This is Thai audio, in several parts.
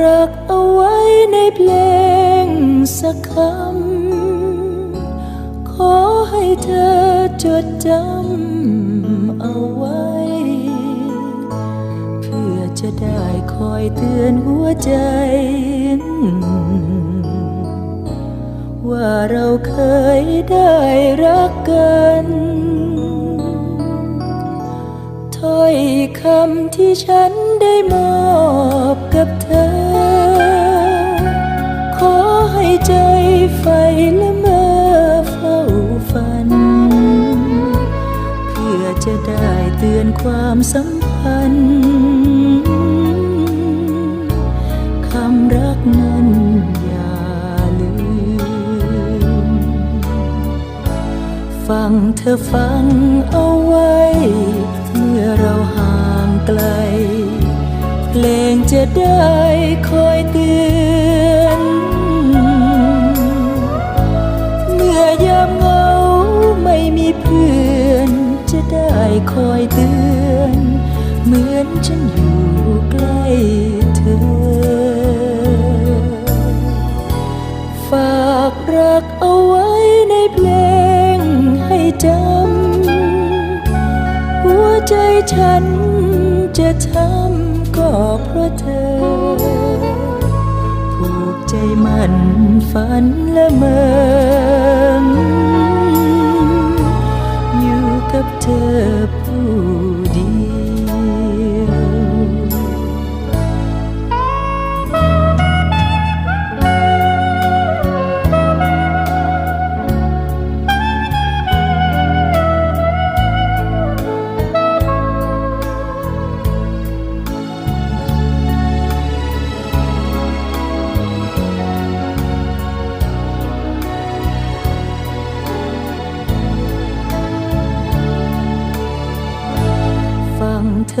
รักเอาไว้ในเพลงสักคำ ขอให้เธอจดจำเอาไว้ เพื่อจะได้คอยเตือนหัวใจ ว่าเราเคยได้รักกันถ้อยคำที่ฉันได้มอบ ความสัมพันธ์คำรักนั้นอย่าลืม ฟังเธอฟังเอาไว้ เมื่อเราห่างไกล เพลงจะได้คอยเตือนเมื่อยามเหงาไม่มีเพื่อนจะได้คอยเตือน เหมือนฉันอยู่ใกล้เธอ ฝากรักเอาไว้ในเพลงให้จำ หัวใจฉันจะทำก็เพราะเธอ ผูกใจมันฝันละเมออยู่กับเธอผู้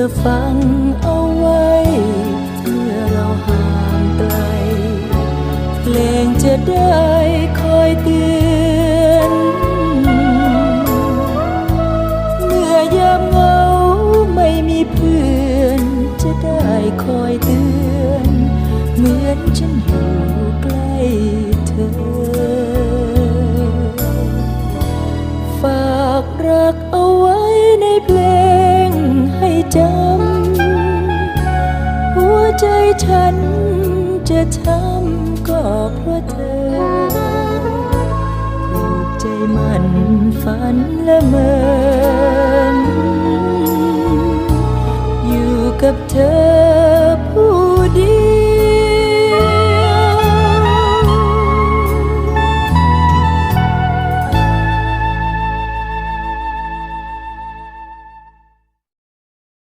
ธอฟังเอาไว้ จะทำก็เพราะเธอผูกใจมันฝันละเมออยู่กับเธอ